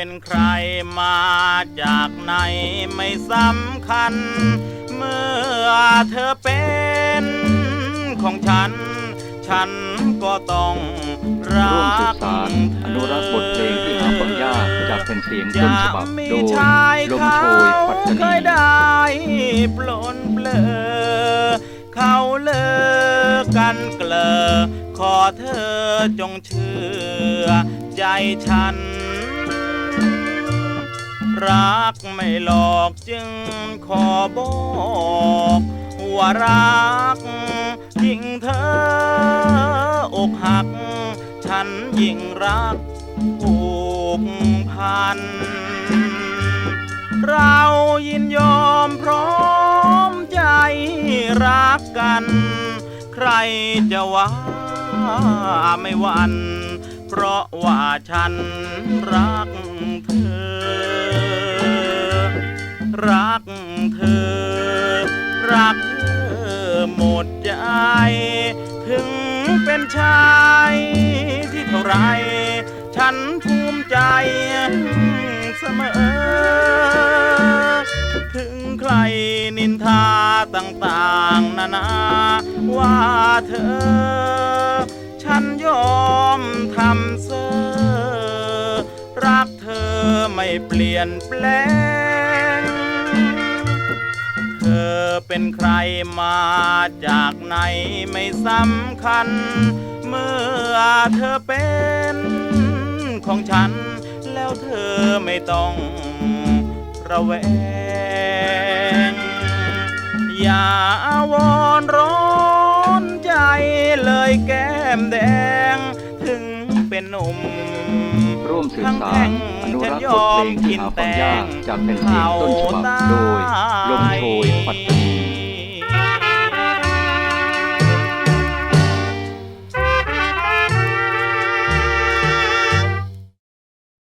เป็นใครมาจากไหนไม่สำคัญ เมื่อเธอเป็นของฉัน ฉันก็ต้องรัร่วมสืกบสารเธอนุรักษ์บทเพลงที่หาฟังยากจากเป็นเสียงต้นฉบับจะมีโดยชายลมเขาโชยปัตตาเคนียได้ปลนเปลอเขาเลิกกันเกลอขอเธอจงเชื่อใจฉัน รักไม่หลอกจึงขอบอกว่ารักยิ่งเธออกหัก ฉันยิ่งรักผูกพัน เรายินยอมพร้อมใจรักกัน ใครจะว่าไม่หวันเพราะว่าฉันรัก รักเธอ รักเธอหมดใจ ถึงเป็นชายที่เท่าไร ฉันภูมิใจเสมอ ถึงใครนินทาต่างๆ นานา ว่าเธอ ฉันยอมทำเสอรักเธอไม่เปลี่ยนแปลง อเป็นใครมาจากไหนไม่สำคัญ เมื่อเธอเป็นของฉัน แล้วเธอไม่ต้องระแวง อย่าวอนร้อนใจเลยแก้มแดงถึง เป็นหนุ่มร่วมสืบทั้งสารอนุรักษ์บทเพลงที่หาฟังยากจากเป็นเสียงต้นฉบับโดยลมโชยปัตตา